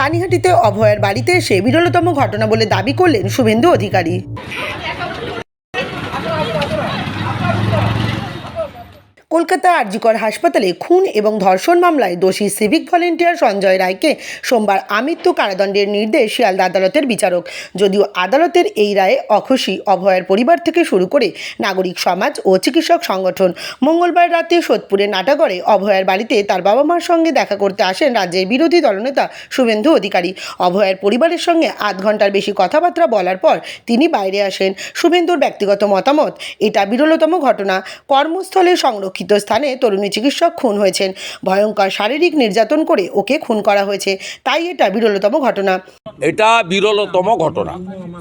পানিহাটিতে অভয়ের বাড়িতে এসে বিরলতম ঘটনা বলে দাবি করলেন শুভেন্দু অধিকারী। কলকাতা আরজিকর হাসপাতালে খুন এবং ধর্ষণ মামলায় দোষী সিভিক ভলেন্টিয়ার সঞ্জয় রায়কে সোমবার আমৃত্যু কারাদণ্ডের নির্দেশ শিয়ালদা আদালতের বিচারক। যদিও আদালতের এই রায়ে অখুশি, অভয়ের পরিবার থেকে শুরু করে নাগরিক সমাজ ও চিকিৎসক সংগঠন মঙ্গলবার রাতে সোদপুরের নাটাগড়ে অভয়ের বাড়িতে তার বাবা মার সঙ্গে দেখা করতে আসেন রাজ্যের বিরোধী দলনেতা শুভেন্দু অধিকারী। অভয়ের পরিবারের সঙ্গে আধ ঘণ্টার বেশি কথাবার্তা বলার পর তিনি বাইরে আসেন। শুভেন্দুর ব্যক্তিগত মতামত, এটা বিরলতম ঘটনা। কর্মস্থলে সংরক্ষিত স্থানে তরুণী চিকিৎসক খুন হয়েছেন। ভয়ঙ্কর শারীরিক নির্যাতন করে ওকে খুন করা হয়েছে। তাই এটা বিরলতম ঘটনা। এটা বিরলতম ঘটনা।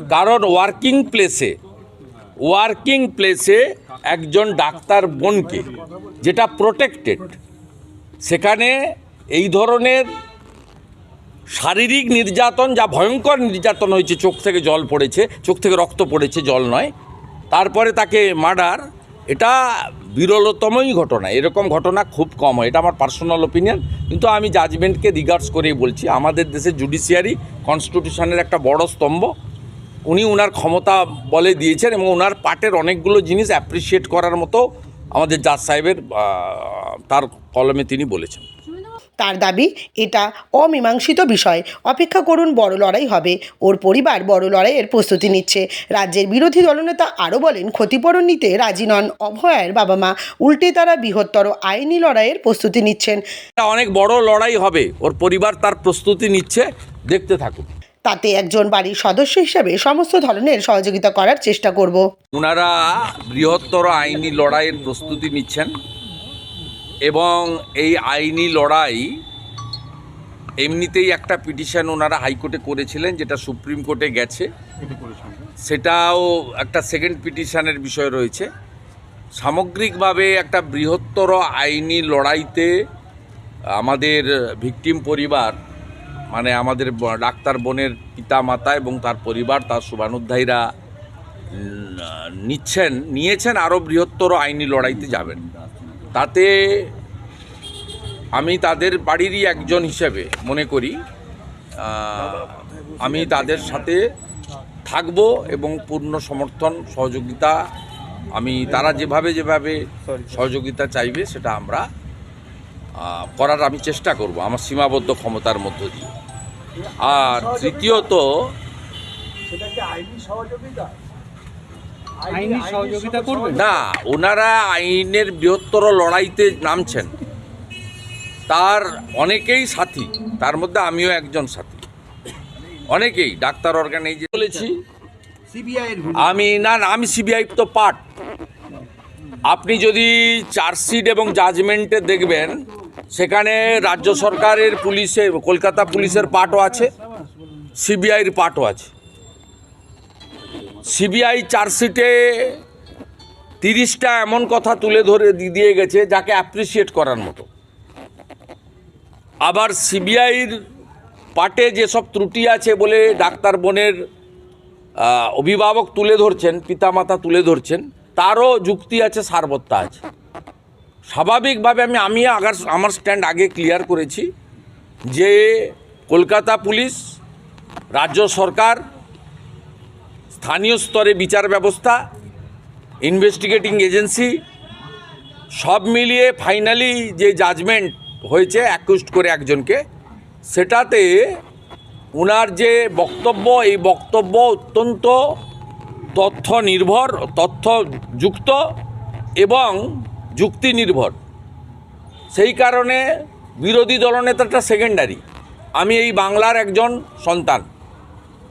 কারণ ওয়ার্কিং প্লেসে ওয়ার্কিং প্লেসে একজন ডাক্তার বোনকে যেটা প্রোটেক্টেড সেখানে এই ধরনের শারীরিক নির্যাতন যা ভয়ঙ্কর নির্যাতন হয়েছে, চোখ থেকে জল পড়েছে, চোখ থেকে রক্ত পড়েছে, জল নয়, তারপরে তাকে মার্ডার, এটা বিরলতমই ঘটনা। এরকম ঘটনা খুব কম হয়, এটা আমার পার্সোনাল ওপিনিয়ন কিন্তু আমি জাজমেন্টকে রিগার্ডস করেই বলছি। আমাদের দেশে জুডিশিয়ারি কনস্টিটিউশনের একটা বড় স্তম্ভ। উনি ওনার ক্ষমতা বলে দিয়েছেন এবং ওনার পার্টের অনেকগুলো জিনিস অ্যাপ্রিসিয়েট করার মতো আমাদের জাজ সাহেবের তার কলমে তিনি বলেছেন। তার দাবি এটা অমীমাংসিত বিষয়। অপেক্ষা করুন বড় লড়াই হবে। ওর পরিবার বড় লড়াইয়ের প্রস্তুতি নিচ্ছে। রাজ্যের বিরোধী দলনেতা আরও বলেন ক্ষতিপূরণ নিতে রাজি নন অভয়ের বাবা মা উল্টে তারা বৃহত্তর আইনি লড়াইয়ের প্রস্তুতি নিচ্ছেন। অনেক বড় লড়াই হবে। ওর পরিবার তার প্রস্তুতি নিচ্ছে। দেখতে থাকুন। তাতে একজন বাড়ির সদস্য হিসেবে সমস্ত ধরনের সহযোগিতা করার চেষ্টা করব। ওনারা বৃহত্তর আইনি লড়াইয়ের প্রস্তুতি নিচ্ছেন। এবং এই আইনি লড়াই এমনিতেই একটা পিটিশন ওনারা হাইকোর্টে করেছিলেন যেটা সুপ্রিম কোর্টে গেছে। সেটাও একটা সেকেন্ড পিটিশনের বিষয় রয়েছে। সামগ্রিকভাবে একটা বৃহত্তর আইনি লড়াইতে আমাদের ভিকটিম পরিবার মানে আমাদের ডাক্তার বোনের পিতা মাতা এবং তার পরিবার তার শুভানুধ্যায়ীরা নিচ্ছেন নিয়েছেন আরও বৃহত্তর আইনি লড়াইতে যাবেন। তাতে আমি তাদের বাড়িরই একজন হিসেবে মনে করি আমি তাদের সাথে থাকব এবং পূর্ণ সমর্থন, সহযোগিতা, আমি তারা যেভাবে যেভাবে সহযোগিতা চাইবে সেটা আমরা করার আমি চেষ্টা করব আমার সীমাবদ্ধ ক্ষমতার মধ্য দিয়ে। আর তৃতীয়ত আইনি সহযোগিতা? করবেন? না ওনারা আইনের বৃহত্তর লড়াইতে নামছেন। তার অনেকেই সাথী তার মধ্যে আমিও একজন সাথী। অনেকেই ডাক্তার অর্গানাইজে বলেছি। আমি না না আমি সিবিআই তো পার্ট। আপনি যদি চার্জশিট এবং জাজমেন্টে দেখবেন সেখানে রাজ্য সরকারের পুলিশের কলকাতা পুলিশের পার্টও আছে সিবিআইয়ের পার্টও আছে। সিবিআই চার্জশিটে তিরিশটা এমন কথা তুলে ধরে দিয়ে গেছে যাকে অ্যাপ্রিসিয়েট করার মতো। আবার সিবিআইর পাটে যেসব ত্রুটি আছে বলে ডাক্তার বোনের অভিভাবক তুলে ধরছেন, পিতামাতা তুলে ধরছেন, তারও যুক্তি আছে, সারবত্তা আছে। স্বাভাবিকভাবে আমি আমি আগার, আমার স্ট্যান্ড আগে ক্লিয়ার করেছি যে কলকাতা পুলিশ, রাজ্য সরকার স্থানীয় স্তরে বিচার ব্যবস্থা ইনভেস্টিগেটিং এজেন্সি সব মিলিয়ে ফাইনালি যে জাজমেন্ট হয়েছে অ্যাকুস্ট করে একজনকে, সেটাতে ওনার যে বক্তব্য, এই বক্তব্য অত্যন্ত তথ্য নির্ভর তথ্যযুক্ত এবং যুক্তি নির্ভর সেই কারণে বিরোধী দলনেতাটা সেকেন্ডারি আমি এই বাংলার একজন সন্তান।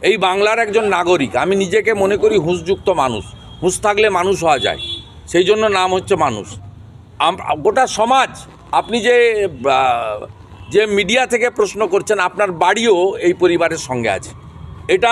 এই বাংলার একজন নাগরিক, আমি নিজেকে মনে করি হুঁসযুক্ত মানুষ হুঁস থাকলে মানুষ হওয়া যায়, সেই জন্য নাম হচ্ছে মানুষ। গোটা সমাজ, আপনি যে যে মিডিয়া থেকে প্রশ্ন করছেন, আপনার বাড়িও এই পরিবারের সঙ্গে আছে। এটা